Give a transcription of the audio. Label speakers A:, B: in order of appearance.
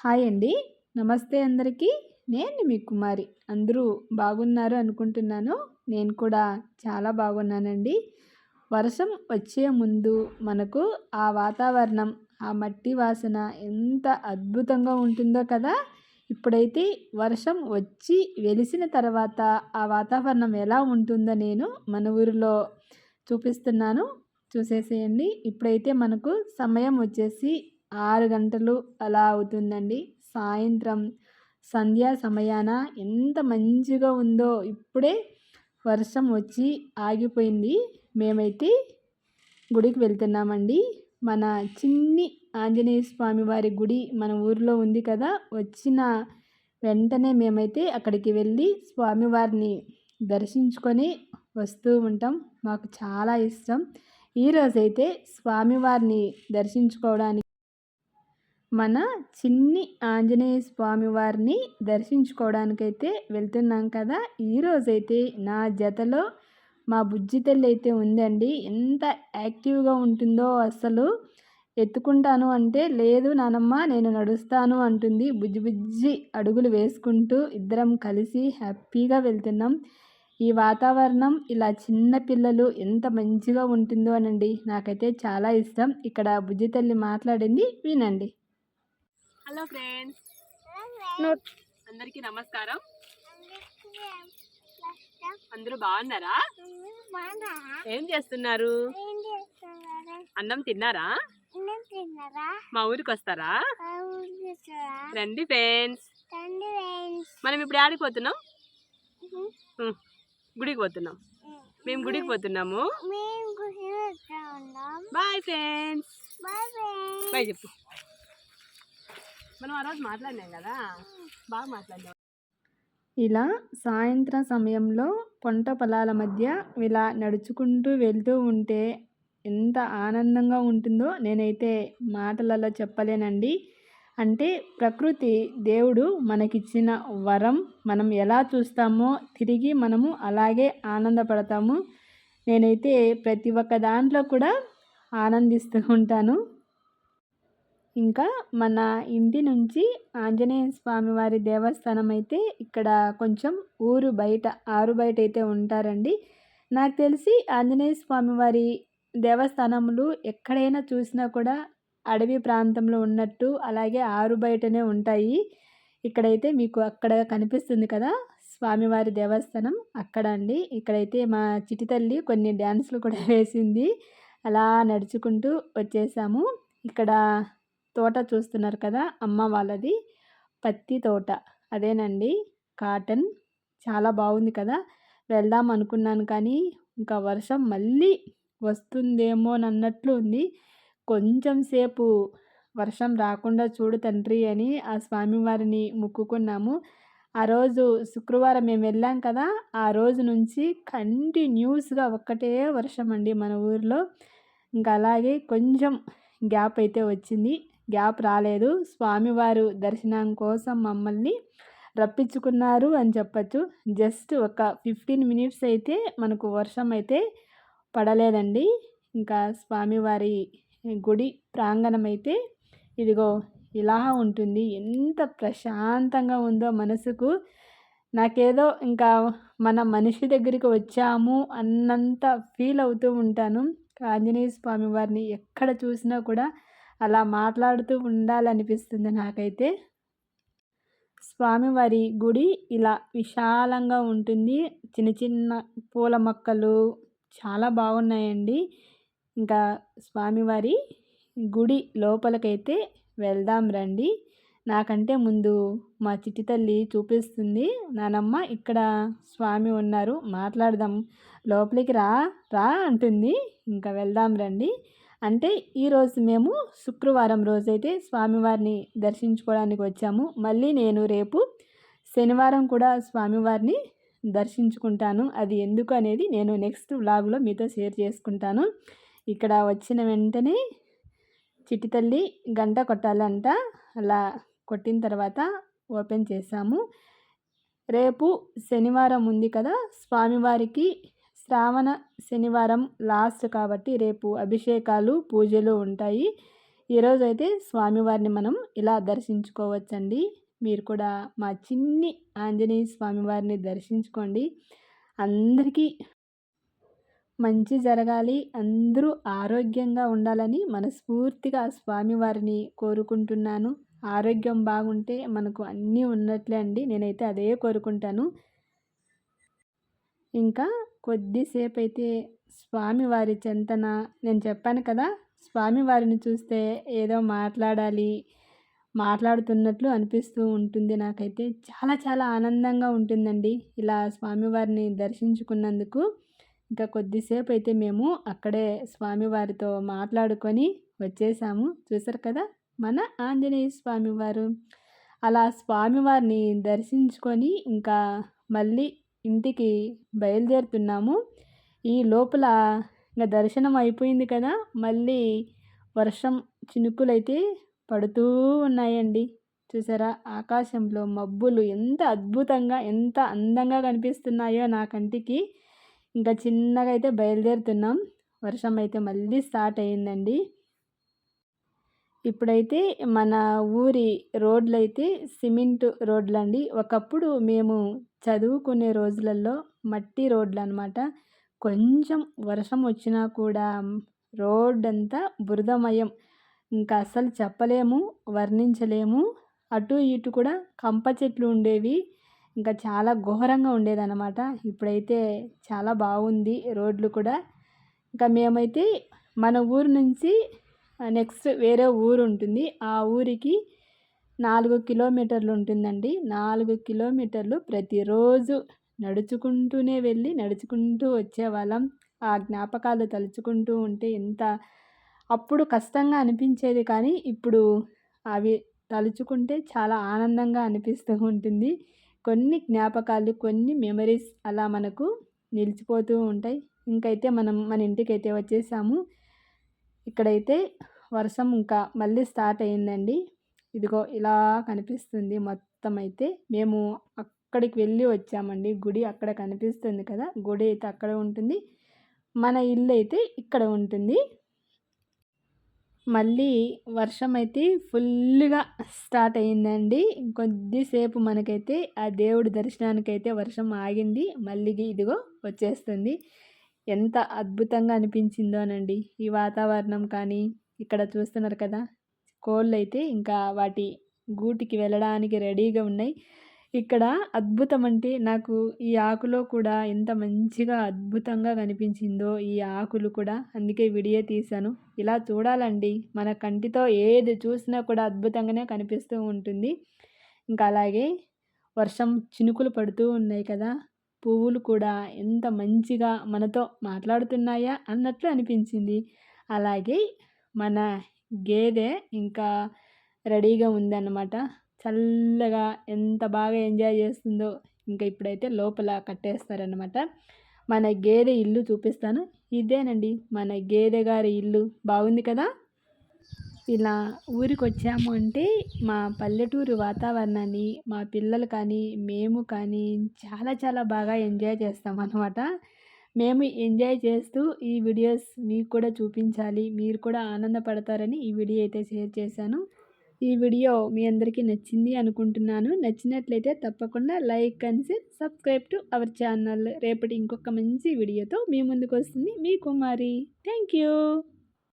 A: Hi అండి. నమస్తే అందరికీ. నేను మీ కుమారి. అందరూ బాగున్నారు అనుకుంటున్నాను. నేను కూడా చాలా బాగున్నానండి. వర్షం వచ్చే ముందు మనకు ఆ వాతావరణం ఆ మట్టి వాసన ఎంత అద్భుతంగా ఉంటుందో కదా! ఇప్పుడైతే వర్షం వచ్చి వెలిసిన తర్వాత ఆ వాతావరణం ఎలా ఉంటుందో నేను మన ఊరిలో చూపిస్తున్నాను. చూసేసేయండి. ఇప్పుడైతే మనకు సమయం వచ్చేసి ఆరు గంటలు అలా అవుతుందండి. సాయంత్రం సంధ్యా సమయాన ఎంత మంచిగా ఉందో ఇప్పుడే వర్షం వచ్చి ఆగిపోయింది. మేమైతే గుడికి వెళ్తున్నామండి. మన చిన్ని ఆంజనేయ స్వామి వారి గుడి మన ఊరిలో ఉంది కదా వచ్చిన వెంటనే మేమైతే అక్కడికి వెళ్ళి స్వామివారిని దర్శించుకొని వస్తూ ఉంటాం. మాకు చాలా ఇష్టం. ఈరోజైతే స్వామివారిని దర్శించుకోవడానికి మన చిన్ని ఆంజనేయ స్వామి వారిని దర్శించుకోవడానికైతే వెళ్తున్నాం కదా. ఈరోజైతే నా జతలో మా బుజ్జి తల్లి అయితే ఉందండి. ఎంత యాక్టివ్గా ఉంటుందో అసలు ఎత్తుకుంటాను అంటే లేదు నానమ్మ నేను నడుస్తాను అంటుంది. బుజ్జి బుజ్జి అడుగులు వేసుకుంటూ ఇద్దరం కలిసి హ్యాపీగా వెళ్తున్నాం. ఈ వాతావరణం ఇలా చిన్న పిల్లలు ఎంత మంచిగా ఉంటుందో అనండి. నాకైతే చాలా ఇష్టం. ఇక్కడ బుజ్జి తల్లి మాట్లాడింది వినండి.
B: హలో ఫ్రెండ్స్ అందరికీ నమస్కారం. అందరూ బాగున్నారా? ఏం చేస్తున్నారు? అన్నం తిన్నారా? మా ఊరికి వస్తారా? రండి ఫ్రెండ్స్ మనం ఇప్పుడు ఆడిపోతున్నాం గుడికి పోతున్నాం. మేము గుడికి పోతున్నాము. బాయ్ ఫ్రెండ్స్ బాయ్ చెప్పు. మనం ఆ రోజు మాట్లాడినాం కదా. బాగా మాట్లాడినాం
A: ఇలా సాయంత్రం సమయంలో పంట పొలాల మధ్య ఇలా నడుచుకుంటూ వెళ్తూ ఉంటే ఎంత ఆనందంగా ఉంటుందో నేనైతే మాటలలో చెప్పలేనండి. అంటే ప్రకృతి దేవుడు మనకిచ్చిన వరం మనం ఎలా చూస్తామో తిరిగి మనము అలాగే ఆనందపడతాము. నేనైతే ప్రతి ఒక్క దాంట్లో కూడా ఆనందిస్తూ ఉంటాను. ఇంకా మన ఇంటి నుంచి ఆంజనేయ స్వామి వారి దేవస్థానం అయితే ఇక్కడ కొంచెం ఊరు బయట ఆరు బయట అయితే ఉంటారండి. నాకు తెలిసి ఆంజనేయ స్వామి వారి దేవస్థానములు ఎక్కడైనా చూసినా కూడా అడవి ప్రాంతంలో ఉన్నట్టు అలాగే ఆరు బయటనే ఉంటాయి. ఇక్కడైతే మీకు అక్కడ కనిపిస్తుంది కదా స్వామివారి దేవస్థానం అక్కడ అండి. ఇక్కడైతే మా చిటి తల్లి కొన్ని డ్యాన్సులు కూడా వేసింది. అలా నడుచుకుంటూ వచ్చేసాము. ఇక్కడ తోట చూస్తున్నారు కదా అమ్మ వాళ్ళది. పత్తి తోట. అదేనండి. కాటన్. చాలా బాగుంది కదా. వెళ్దాం అనుకున్నాను కానీ ఇంకా వర్షం మళ్ళీ వస్తుందేమో అన్నట్లు ఉంది. కొంచెం సేపు వర్షం రాకుండా చూడు తండ్రి అని ఆ స్వామివారిని మొక్కుకున్నాము. ఆ రోజు శుక్రవారం మేము వెళ్ళాం కదా. ఆ రోజు నుంచి కంటిన్యూస్గా ఒక్కటే వర్షం అండి మన ఊరిలో. ఇంకా అలాగే కొంచెం గ్యాప్ అయితే వచ్చింది. గ్యాప్ రాలేదు. స్వామివారు దర్శనం కోసం మమ్మల్ని రప్పించుకున్నారు అని చెప్పచ్చు. జస్ట్ ఒక ఫిఫ్టీన్ మినిట్స్ అయితే మనకు వర్షం అయితే పడలేదండి. ఇంకా స్వామివారి గుడి ప్రాంగణం అయితే ఇదిగో ఇలా ఉంటుంది. ఎంత ప్రశాంతంగా ఉందో మనసుకు. నాకేదో ఇంకా మన మనిషి దగ్గరికి వచ్చాము అన్నంత ఫీల్ అవుతూ ఉంటాను. ఆంజనేయ స్వామి వారిని ఎక్కడ చూసినా కూడా అలా మాట్లాడుతూ ఉండాలనిపిస్తుంది నాకైతే. స్వామివారి గుడి ఇలా విశాలంగా ఉంటుంది. చిన్న చిన్న పూల మొక్కలు చాలా బాగున్నాయండి. ఇంకా స్వామివారి గుడి లోపలికైతే వెళ్దాం రండి. నాకంటే ముందు మా చిట్టి తల్లి చూపిస్తుంది. నానమ్మ ఇక్కడ స్వామి ఉన్నారు. మాట్లాడదాం. లోపలికి రా రా అంటుంది. ఇంకా వెళ్దాం రండి. అంటే ఈరోజు మేము శుక్రవారం రోజైతే స్వామివారిని దర్శించుకోవడానికి వచ్చాము. మళ్ళీ నేను రేపు శనివారం కూడా స్వామివారిని దర్శించుకుంటాను. అది ఎందుకు అనేది నేను నెక్స్ట్ వ్లాగ్లో మీతో షేర్ చేసుకుంటాను. ఇక్కడ వచ్చిన వెంటనే చిట్టి తల్లి గంట కొట్టాలంట. అలా కొట్టిన తర్వాత ఓపెన్ చేసాము రేపు శనివారం ఉంది కదా స్వామివారికి శ్రావణ శనివారం లాస్ట్ కాబట్టి రేపు అభిషేకాలు పూజలు ఉంటాయి. ఈరోజైతే స్వామివారిని మనం ఇలా దర్శించుకోవచ్చండి. మీరు కూడా మా చిన్ని ఆంజనేయ స్వామివారిని దర్శించుకోండి. అందరికీ మంచి జరగాలి. అందరూ ఆరోగ్యంగా ఉండాలని మనస్ఫూర్తిగా స్వామివారిని కోరుకుంటున్నాను. ఆరోగ్యం బాగుంటే మనకు అన్నీ ఉన్నట్లే అండి. నేనైతే అదే కోరుకుంటాను. ఇంకా కొద్దిసేపు అయితే స్వామివారి చెంతన నేను చెప్పాను కదా స్వామివారిని చూస్తే ఏదో మాట్లాడాలి మాట్లాడుతున్నట్లు అనిపిస్తూ ఉంటుంది. నాకైతే చాలా చాలా ఆనందంగా ఉంటుందండి ఇలా స్వామివారిని దర్శించుకున్నందుకు. ఇంకా కొద్దిసేపు అయితే మేము అక్కడే స్వామివారితో మాట్లాడుకొని వచ్చేసాము. చూసారు కదా మన ఆంజనేయ స్వామివారు. అలా స్వామివారిని దర్శించుకొని ఇంకా మళ్ళీ ఇంటికి బయలుదేరుతున్నాము. ఈ లోపల ఇంకా దర్శనం అయిపోయింది కదా మళ్ళీ వర్షం చినుకులు అయితే పడుతూ ఉన్నాయండి. చూసారా? ఆకాశంలో మబ్బులు ఎంత అద్భుతంగా ఎంత అందంగా కనిపిస్తున్నాయో నా కంటికి. ఇంకా చిన్నగా అయితే బయలుదేరుతున్నాం. వర్షం అయితే మళ్ళీ స్టార్ట్ అయ్యిందండి. ఇప్పుడైతే మన ఊరి రోడ్లు అయితే సిమెంట్ రోడ్లు అండి ఒకప్పుడు మేము చదువుకునే రోజులలో మట్టి రోడ్లు అనమాట కొంచెం వర్షం వచ్చినా కూడా రోడ్ అంతా బురదమయం. ఇంకా అస్సలు చెప్పలేము వర్ణించలేము. అటు ఇటు కూడా కంప చెట్లు ఉండేవి. ఇంకా చాలా ఘోరంగా ఉండేదన్నమాట ఇప్పుడైతే చాలా బాగుంది రోడ్లు కూడా. ఇంకా మేమైతే మన ఊరు నుంచి నెక్స్ట్ వేరే ఊరు ఉంటుంది. ఆ ఊరికి నాలుగు కిలోమీటర్లు ఉంటుందండి. నాలుగు కిలోమీటర్లు ప్రతిరోజు నడుచుకుంటూనే వెళ్ళి నడుచుకుంటూ వచ్చేవాళ్ళం ఆ జ్ఞాపకాలు తలుచుకుంటూ ఉంటే ఎంత అప్పుడు కష్టంగా అనిపించేది కానీ ఇప్పుడు అవి తలుచుకుంటే చాలా ఆనందంగా అనిపిస్తూ ఉంటుంది. కొన్ని జ్ఞాపకాలు కొన్ని మెమరీస్ అలా మనకు నిలిచిపోతూ ఉంటాయి. ఇంకైతే మనం మన ఇంటికి అయితే వచ్చేసాము. ఇక్కడైతే వర్షం ఇంకా మళ్ళీ స్టార్ట్ అయ్యిందండి. ఇదిగో ఇలా కనిపిస్తుంది మొత్తం అయితే. మేము అక్కడికి వెళ్ళి వచ్చామండి. గుడి అక్కడ కనిపిస్తుంది కదా. గుడి అయితే అక్కడ ఉంటుంది. మన ఇల్లు అయితే ఇక్కడ ఉంటుంది. మళ్ళీ వర్షం అయితే ఫుల్గా స్టార్ట్ అయ్యిందండి. కొద్దిసేపు మనకైతే ఆ దేవుడి దర్శనానికి అయితే వర్షం ఆగింది. మళ్ళీ ఇదిగో వచ్చేస్తుంది. ఎంత అద్భుతంగా అనిపించిందోనండి ఈ వాతావరణం కానీ ఇక్కడ చూస్తున్నారు కదా కోళ్ళు అయితే ఇంకా వాటి గూటికి వెళ్ళడానికి రెడీగా ఉన్నాయి. ఇక్కడ అద్భుతం అంటే నాకు ఈ ఆకులో కూడా ఎంత మంచిగా అద్భుతంగా కనిపించిందో ఈ ఆకులు కూడా. అందుకే వీడియో తీశాను. ఇలా చూడాలండి. మన కంటితో ఏది చూసినా కూడా అద్భుతంగానే కనిపిస్తూ ఉంటుంది. ఇంకా అలాగే వర్షం చినుకులు పడుతూ ఉన్నాయి కదా పువ్వులు కూడా ఎంత మంచిగా మనతో మాట్లాడుతున్నాయా అన్నట్లు అనిపించింది. అలాగే మన గేదె ఇంకా రెడీగా ఉందన్నమాట. చల్లగా ఎంత బాగా ఎంజాయ్ చేస్తుందో ఇంకా ఇప్పుడైతే లోపల కట్టేస్తారనమాట మన గేదె ఇల్లు చూపిస్తాను. ఇదేనండి మన గేదె గారి ఇల్లు. బాగుంది కదా? ఇలా ఊరికి వచ్చాము అంటే మా పల్లెటూరు వాతావరణాన్ని మా పిల్లలు కానీ మేము కానీ చాలా చాలా బాగా ఎంజాయ్ చేస్తాం అన్నమాట. మేము ఎంజాయ్ చేస్తూ ఈ వీడియోస్ మీకు కూడా చూపించాలి మీరు కూడా ఆనందపడతారని ఈ వీడియో అయితే షేర్ చేశాను. ఈ వీడియో మీ అందరికీ నచ్చింది అనుకుంటున్నాను. నచ్చినట్లయితే తప్పకుండా like and share subscribe to our channel. రేపటి ఇంకొక మంచి వీడియోతో మీ ముందుకు వస్తుంది మీ కుమారి. Thank you